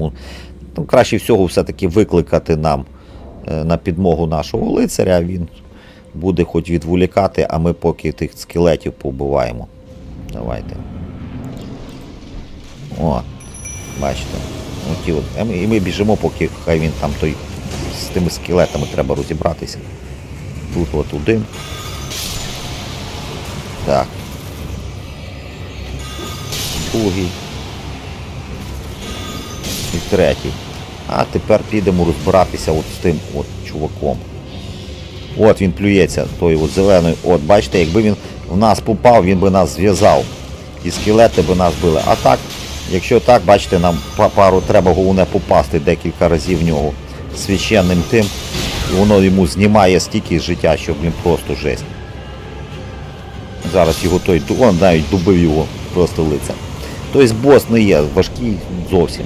Тому ну, краще всього все-таки викликати нам е, на підмогу нашого лицаря. Він буде хоч відволікати, а ми поки тих скелетів побиваємо. Давайте. О, бачите. Оті от. І ми біжимо, поки хай він там той з тими скелетами треба розібратися. Тут от один. Так. Другий. Третій. А тепер підемо розбиратися от з тим от чуваком. От він плюється, той от зелений. От, бачите, якби він в нас попав, він би нас зв'язав. І скелети би нас били. А так, якщо так, бачите, нам па- пару треба головне попасти декілька разів в нього священним тим. Воно йому знімає стільки життя, що блін просто жесть. Зараз його той он навіть дубив його просто лицем. Тобто бос не є важкий зовсім.